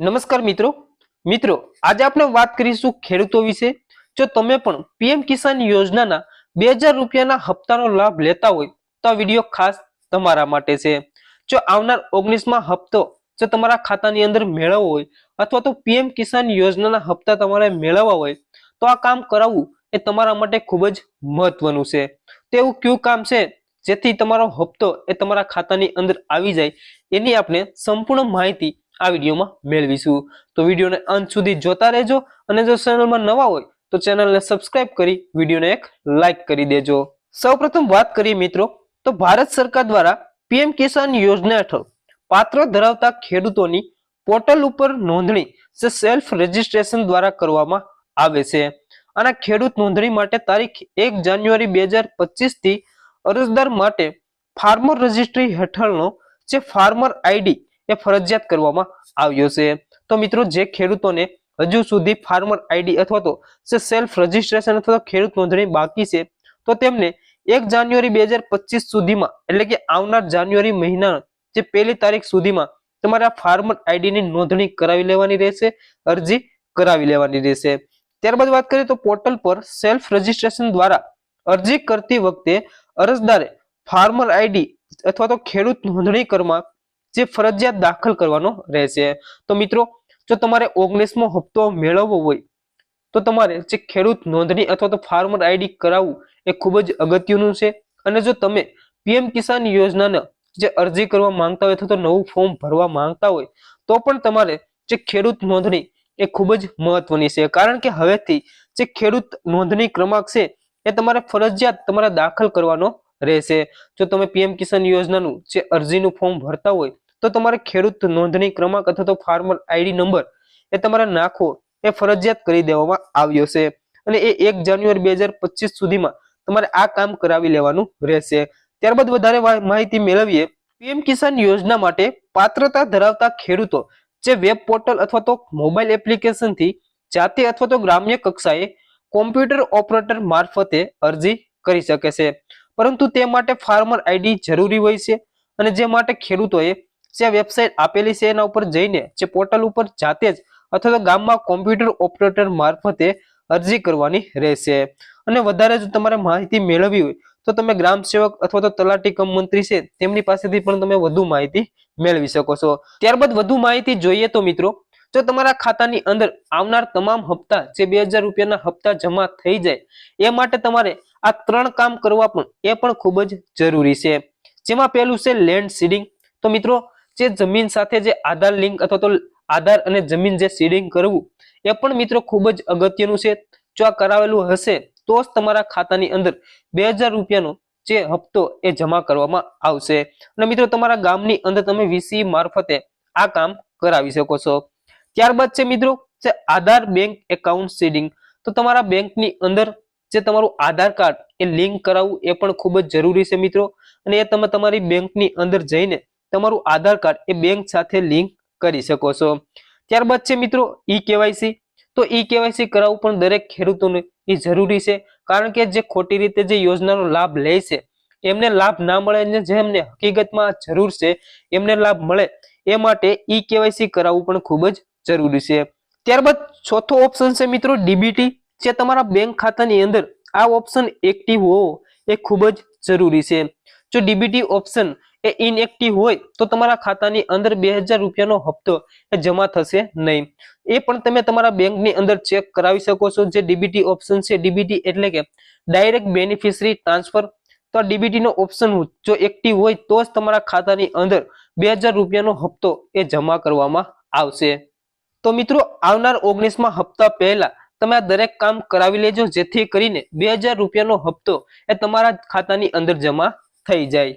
નમસ્કાર મિત્રો. મિત્રો, આજે આપણે વાત કરીશું ખેડૂતો વિશે. જો તમે પણ પીએમ કિસાન યોજનાના બે હજાર રૂપિયાના હપ્તાનો લાભ લેતા હોય, તો આ વીડિયો ખાસ તમારા માટે છે. જો આવનાર ઓગણીસમાં હપ્તો જો તમારા ખાતાની અંદર મેળવવો હોય, અથવા તો પીએમ કિસાન યોજનાના હપ્તા તમારે મેળવવા હોય, તો આ કામ કરાવવું એ તમારા માટે ખૂબ જ મહત્વનું છે. તો એવું કયું કામ છે? જેથી તમારો હપ્તો એ તમારા ખાતાની અંદર આવી જાય. એની આપણે સંપૂર્ણ માહિતી આ વિડીયોમાં મેળવીશું. તો વિડીયોને અંત સુધી જોતા રહેજો અને જો ચેનલમાં નવા હોય, તો ચેનલને સબસ્ક્રાઇબ કરી વિડીયોને એક લાઈક કરી દેજો. સૌપ્રથમ વાત કરીએ મિત્રો, તો ભારત સરકાર દ્વારા પીએમ કિસાન યોજના હેઠળ પાત્ર ધરાવતા ખેડૂતોની પોર્ટલ ઉપર નોંધણી જે સેલ્ફ રજિસ્ટ્રેશન દ્વારા કરવામાં આવે છે. અને ખેડૂત નોંધણી માટે તારીખ એક જાન્યુઆરી બે હજાર પચીસથી અરજદાર માટે ફાર્મર રજિસ્ટ્રી હેઠળનો જે ફાર્મર આઈડી એ ફરજિયાત કરવામાં આવ્યો છે. તો મિત્રો, જે ખેડૂતોને હજુ સુધી ફાર્મર આઈડી અથવા તો સેલ્ફ રજિસ્ટ્રેશન અથવા તો ખેડૂત નોંધણી બાકી છે, તો તેમને એક જાન્યુઆરી બે હજાર પચીસ સુધીમાં, એટલે કે આવનાર જાન્યુઆરી મહિના જે પહેલી તારીખ સુધીમાં તમારે આ ફાર્મર આઈડીની નોંધણી કરાવી લેવાની રહેશે, અરજી કરાવી લેવાની રહેશે. ત્યારબાદ વાત કરીએ તો પોર્ટલ પર સેલ્ફ રજિસ્ટ્રેશન દ્વારા અરજી કરતી વખતે અરજદારે ફાર્મર આઈડી અથવા તો ખેડૂત નોંધણી કરવા જે ફરજિયાત દાખલ કરવાનો રહેશે. તો મિત્રો, જો તમારે ઓગણીસમો હપ્તો મેળવવો હોય, તો તમારે જે ખેડૂત નોંધણી અથવા તો ફાર્મર આઈડી કરાવવું એ ખૂબ જ અગત્યનું છે. અને જો તમે પીએમ કિસાન યોજનાને જે અરજી કરવા માંગતા હોય અથવા તો નવું ફોર્મ ભરવા માંગતા હોય, તો પણ તમારે જે ખેડૂત નોંધણી એ ખૂબ જ મહત્વની છે. કારણ કે હવેથી જે ખેડૂત નોંધણી ક્રમાંક છે, એ તમારે ફરજિયાત તમારે દાખલ કરવાનો રહેશે. જો તમે પીએમ કિસાન યોજનાનું જે અરજીનું ફોર્મ ભરતા હોય તો તમારે ખેડૂત નોંધણી ક્રમાંક અથવા તો ફાર્મર આઈડી નંબર એ તમારે નાખવો એ ફરજિયાત કરી દેવામાં આવ્યો છે. અને એ એક જાન્યુઆરી બે હજાર પચીસ સુધીમાં તમારે આ કામ કરાવી લેવાનું રહેશે. ત્યારબાદ વધારે માહિતી મેળવીએ, પીએમ કિસાન યોજના માટે પાત્રતા ધરાવતા ખેડૂતો જે વેબ પોર્ટલ અથવા તો મોબાઈલ એપ્લિકેશનથી જાતે અથવા તો ગ્રામ્ય કક્ષાએ કોમ્પ્યુટર ઓપરેટર મારફતે અરજી કરી શકે છે. પરંતુ તે માટે ફાર્મર આઈડી જરૂરી હોય છે અને જે માટે ખેડૂતોએ જે વેબસાઇટ આપેલી છે એના ઉપર જઈને જે પોર્ટલ ઉપર જાતે જ અથવા તો ગામમાં કોમ્પ્યુટર ઓપરેટર મારફતે અરજી કરવાની રહેશે. અને વધારે જો તમારે માહિતી મેળવવી હોય, તો તમે ગ્રામ સેવક અથવા તો તલાટી કમ મંત્રી છે, તેમની પાસેથી પણ તમે વધુ માહિતી મેળવી શકો છો. ત્યારબાદ વધુ માહિતી જોઈએ તો મિત્રો, જો તમારા ખાતાની અંદર આવનાર તમામ હપ્તા જે બે રૂપિયાના હપ્તા જમા થઈ જાય, એ માટે તમારે આ ત્રણ કામ કરવા પણ એ પણ ખૂબ જ જરૂરી છે. જેમાં પહેલું છે લેન્ડ સીડિંગ તો મિત્રો જે જમીન સાથે જે આધાર લિંક અથવા તો આધાર અને જમીન જે સીડિંગ કરવું, એ પણ મિત્રો ખૂબ જ અગત્યનું છે. જો આ કરાવેલું હશે, તો જ તમારા ખાતાની અંદર બે રૂપિયાનો જે હપ્તો એ જમા કરવામાં આવશે. અને મિત્રો, તમારા ગામની અંદર તમે વીસી મારફતે આ કામ કરાવી શકો છો. ત્યારબાદ છે મિત્રો, જે આધાર બેંક એકાઉન્ટ સીડિંગ તો તમારા બેંકની અંદર જે તમારું આધાર કાર્ડ એ લિંક કરાવવું એ પણ ખૂબ જ જરૂરી છે મિત્રો. અને એ તમે તમારી બેંકની અંદર જઈને તમારું આધાર કાર્ડ એ બેંક સાથે લિંક કરી શકો છો. ત્યારબાદ છે મિત્રો ઈ કેવાયસી તો ઈ કેવાયસી કરાવવું પણ દરેક ખેડૂતોને એ જરૂરી છે. કારણ કે જે ખોટી રીતે જે યોજનાનો લાભ લે છે, એમને લાભ ના મળે અને જેમને હકીકતમાં જરૂર છે, એમને લાભ મળે, એ માટે ઈ કેવાયસી કરાવવું પણ ખૂબ જ જરૂરી છે. ત્યારબાદ ચોથો ઓપ્શન છે મિત્રો ડીબીટી. જે તમારા બેંક ખાતાની અંદર આ ઓપ્શન એક્ટિવ હોવો એ ખૂબ જ જરૂરી છે. જો ડીબીટી ઓપ્શન એ ઇનએક્ટિવ હોય તો તમારા ખાતાની અંદર બે હજાર રૂપિયાનો હપ્તો જમા થશે નહીં. એ પણ તમે તમારા બેંકની અંદર ચેક કરાવી શકો છો. જે ડીબીટી ઓપ્શન છે ડીબીટી એટલે કે ડાયરેક્ટ બેનિફિશરી ટ્રાન્સફર તો ડીબીટી નો ઓપ્શન જો એક્ટિવ હોય તો જ તમારા ખાતાની અંદર બે હજાર રૂપિયાનો હપ્તો એ જમા કરવામાં આવશે. તો મિત્રો, આવનાર ઓગણીસમાં હપ્તા પહેલા તમે આ દરેક કામ કરાવી લેજો, જેથી કરીને બે હજાર રૂપિયાનો હપ્તો એ તમારા ખાતાની અંદર જમા થઈ જાય.